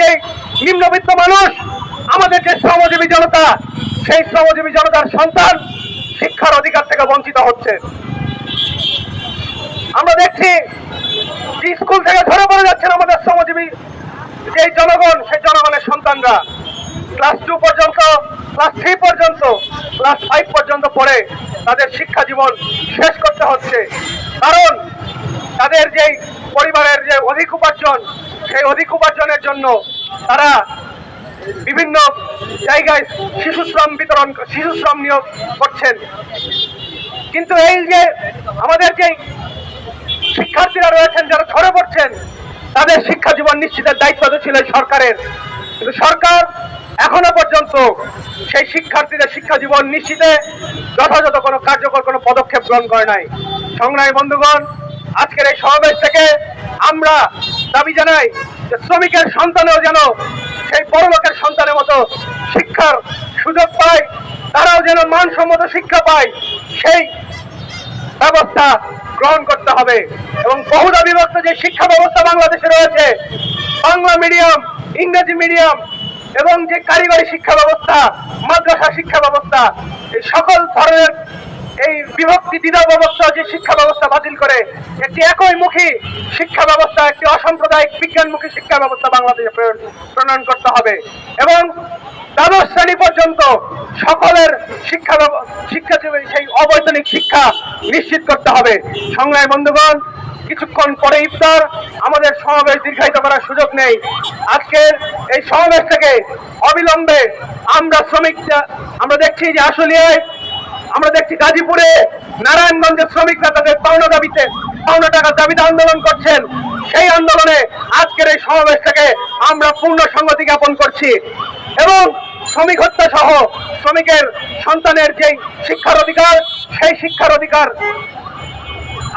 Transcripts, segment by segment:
যে নিম্নবিত্ত মানুষ, আমাদের যে শ্রমজীবী জনতা, সেই শ্রমজীবী জনতার সন্তান শিক্ষার অধিকার থেকে বঞ্চিত হচ্ছে। আমরা দেখছি স্কুল থেকে ধরে পড়ে যাচ্ছেন আমাদের শ্রমজীবী। যে জনগণ, সেই জনগণের সন্তানরা ক্লাস টু পর্যন্ত, ক্লাস থ্রি পর্যন্ত, ক্লাস ফাইভ পর্যন্ত পড়ে তাদের শিক্ষা জীবন শেষ করতে হচ্ছে। কারণ তাদের যে পরিবারের যে অধিক উপার্জন সেই অধিক উপার্জনের জন্য তারা বিভিন্ন জায়গায় শিশু শ্রম বিতরণ, শিশু শ্রম নিয়োগ করছেন। কিন্তু এই যে আমাদের যে শিক্ষার্থীরা রয়েছেন, যারা ঝরে পড়ছেন, তাদের শিক্ষা জীবন নিশ্চিতের দায়িত্ব তো ছিল সরকারের। কিন্তু সরকার এখনও পর্যন্ত সেই শিক্ষার্থীদের শিক্ষা জীবন নিশ্চিতে যথাযথ কোনো কার্যকর কোনো পদক্ষেপ গ্রহণ করে নাই। সংগ্রামী বন্ধুগণ, আজকের এই সমাবেশ থেকে আমরা দাবি জানাই যে শ্রমিকের সন্তানেও যেন সেই বড়লোকের সন্তানের মতো শিক্ষার সুযোগ পায়, তারাও যেন মানসম্মত শিক্ষা পায়, সেই ব্যবস্থা গ্রহণ করতে হবে। এবং বহুদা বিভক্ত যে শিক্ষা ব্যবস্থা বাংলাদেশে রয়েছে, বাংলা মিডিয়াম, ইংরেজি মিডিয়াম, এবং যে কারিগরি শিক্ষা ব্যবস্থা, মাদ্রাসা শিক্ষা ব্যবস্থা, এই সকল ধরনের এই বিভক্তি দ্বিধা ব্যবস্থা যে শিক্ষা ব্যবস্থা বাতিল করে, একটি একইমুখী শিক্ষা ব্যবস্থা, একটি অসাম্প্রদায়িক বিজ্ঞানমুখী শিক্ষা ব্যবস্থা বাংলাদেশে প্রণয়ন করতে হবে। এবং দ্বাদশ শ্রেণি পর্যন্ত সকলের শিক্ষা শিক্ষা সেই অবৈতনিক শিক্ষা নিশ্চিত করতে হবে। সংগ্রামী বন্ধুগণ, কিছুক্ষণ পরে ইফতার, আমাদের সমাবেশ দীর্ঘায়িত করার সুযোগ নেই। আজকের এই সমাবেশ থেকে অবিলম্বে আমরা শ্রমিক আমরা দেখছি যে আসলিয়ায় আমরা দেখছি গাজীপুরে নারায়ণগঞ্জের শ্রমিকরা তাদের পাওনা দাবিতে পাওনা টাকার দাবিতে আন্দোলন করছেন। সেই আন্দোলনে আজকের এই সমাবেশ থেকে আমরা পূর্ণ সংগতি জ্ঞাপন করছি। এবং শ্রমিক হত্যা সহ শ্রমিকের সন্তানের যে শিক্ষার অধিকার, সেই শিক্ষার অধিকার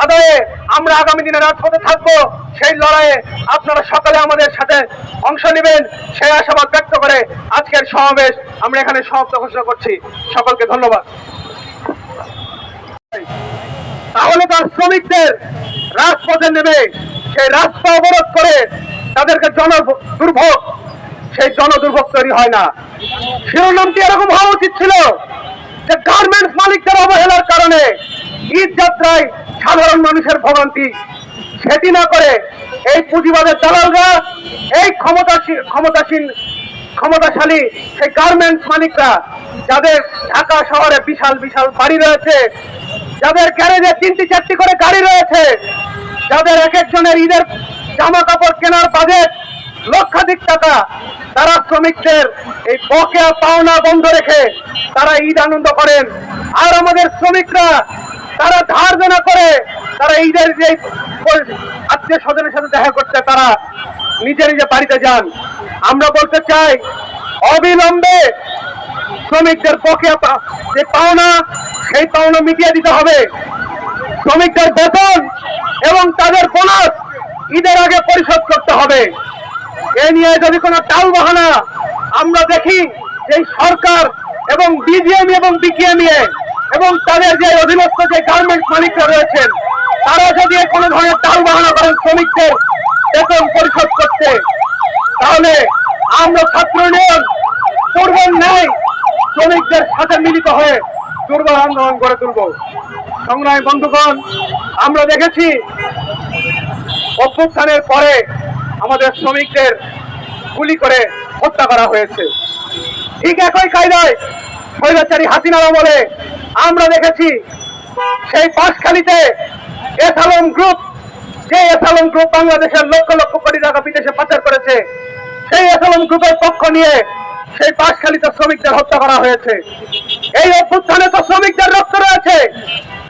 আদায়ে আমরা আগামী দিনে রাজপথে থাকব। সেই লড়াইয়ে আপনারা সকালে আমাদের সাথে অংশ নেবেন। সেই আশাবাদ ব্যক্ত করে আজকের সমাবেশ আমরা এখানে সমাপ্ত ঘোষণা করছি। সকলকে ধন্যবাদ। তাহলে তার শ্রমিকদের রাজপথে নেমে সেই রাস্তা অবরোধ করে তাদেরকে জন দুর্ভোগ, সেই জন দুর্ভোগ তৈরি হয় না। শিরোনামটি এরকম হওয়া উচিত ছিল যে গার্মেন্টস মালিকদের অবহেলার কারণে ঈদ যাত্রায় সাধারণ মানুষের ভোগান্তি। সেটি না করে এই পুঁজিবাদের দালালরা, এই ক্ষমতাসীন ক্ষমতাসীন, ক্ষমতাশালী সেই গার্মেন্টস মালিকরা, যাদের ঢাকা শহরে বিশাল বিশাল বাড়ি রয়েছে যাদের গ্যারেজে তিনটি চারটি করে গাড়ি রয়েছে, যাদের এক একজনের ঈদের জামা কাপড় কেনার বাজেট লক্ষাধিক টাকা, তারা শ্রমিকদের এই বকেয়া পাওনা বন্ধ রেখে তারা ঈদ আনন্দ করেন। আর আমাদের শ্রমিকরা, তারা ধার দেনা করে তারা ঈদের যে আত্মীয় স্বজনের সাথে দেখা করতে তারা নিজে নিজে বাড়িতে যান। আমরা বলতে চাই, অবিলম্বে শ্রমিকদের বকেয়া যে পাওনা সেই পাওনা মিটিয়ে দিতে হবে। শ্রমিকদের বেতন এবং তাদের বোনাস ঈদের আগে পরিশোধ করতে হবে। এ নিয়ে যদি কোনো টাল বাহানা, আমরা দেখি এই সরকার এবং বিজিএম এবং বিকিএমএ এবং তাদের যে অধীনস্থ যে গার্মেন্টস মালিকরা রয়েছেন, তারা যদি কোনো ধরনের টাল বাহানা করেন শ্রমিকদের বেতন পরিশোধ করতে, তাহলে আমরা ছাত্র ইউনিয়ন পূর্বের ন্যায় শ্রমিকদের সাথে মিলিত হয়ে দুর্বল আন্দোলন গড়ে তুলব। সংগ্রামী বন্ধুগণ, আমরা দেখেছি অভ্যুত্থানের পরে আমাদের শ্রমিকদের গুলি করে হত্যা করা হয়েছে। ঠিক একই কায়দায় স্বৈরাচারী হাসিনার আমলে আমরা দেখেছি সেই পাশখালিতে এসালম গ্রুপ, যে এসালম গ্রুপ বাংলাদেশের লক্ষ লক্ষ কোটি টাকা বিদেশে পাচার করেছে, সেই এসালম গ্রুপের পক্ষ নিয়ে সেই পাশখালিতে শ্রমিকদের হত্যা করা হয়েছে। এই অভ্যুত্থানে তো শ্রমিকদের রক্ত রয়েছে।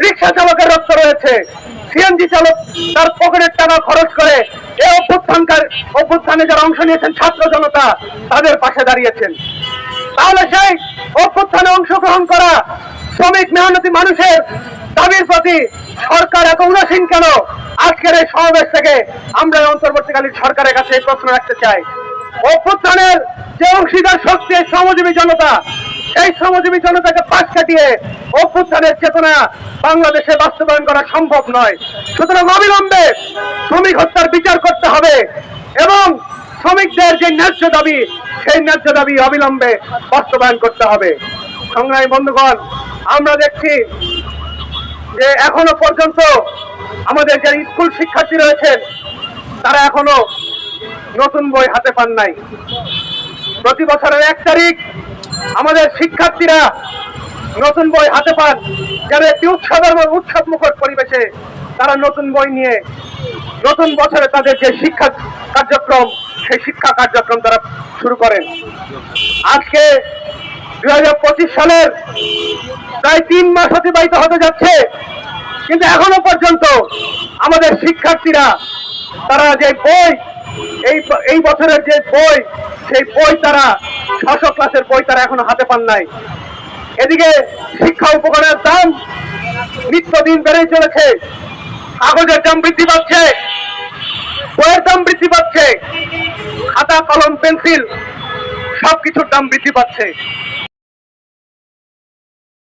রিক্সা চালকের রক্ত রয়েছে। সিএনজি চালক তার পকেটের টাকা খরচ করে এই অভ্যুত্থানকার অভ্যুত্থানে যারা অংশ নিয়েছেন ছাত্র জনতা, তাদের পাশে দাঁড়িয়েছেন। তাহলে সেই অভ্যুত্থানে অংশগ্রহণ করা শ্রমিক মেহনতি মানুষের দাবির প্রতি সরকার এত উদাসীন কেন? আজকের এই সমাবেশ থেকে আমরা অন্তর্বর্তীকালীন সরকারের কাছে এই প্রশ্ন রাখতে চাই। অভ্যুত্থানের যে অংশীদার শক্তি শ্রমজীবী জনতা সেই শ্রমজীবী জনতাকে পাশ কাটিয়ে অভ্যুত্থানের চেতনা বাংলাদেশে বাস্তবায়ন করা সম্ভব নয়। সুতরাং অবিলম্বে শ্রমিক হত্যার বিচার করতে হবে এবং শ্রমিকদের যে ন্যায্য দাবি, সেই ন্যায্য দাবি অবিলম্বে বাস্তবায়ন করতে হবে। সংগ্রামী বন্ধুগণ, আমরা দেখছি যে এখনও পর্যন্ত আমাদের যে স্কুল শিক্ষার্থী রয়েছেন, তারা এখনও নতুন বই হাতে পান নাই। প্রতি বছরের এক তারিখ আমাদের শিক্ষার্থীরা নতুন বই হাতে পান। যেন একটি উৎসবের মতো উৎসব মুখর পরিবেশে তারা নতুন বই নিয়ে নতুন বছরে তাদের যে শিক্ষা কার্যক্রম, সেই শিক্ষা কার্যক্রম তারা শুরু করেন। আজকে দুই হাজার পঁচিশ সালের প্রায় তিন মাস অতিবাহিত হতে যাচ্ছে। কিন্তু এখনও পর্যন্ত আমাদের শিক্ষার্থীরা তারা যে বই এই বছরের যে বই, সেই বই তারা ছশো ক্লাসের বই তারা এখনও হাতে পান নাই। এদিকে শিক্ষা উপকরণের দাম নিত্যদিন বেড়েই চলেছে। কাগজের দাম বৃদ্ধি পাচ্ছে। বইয়ের দাম বৃদ্ধি পাচ্ছে। খাতা, কলম, পেন্সিল সবকিছুর দাম বৃদ্ধি পাচ্ছে।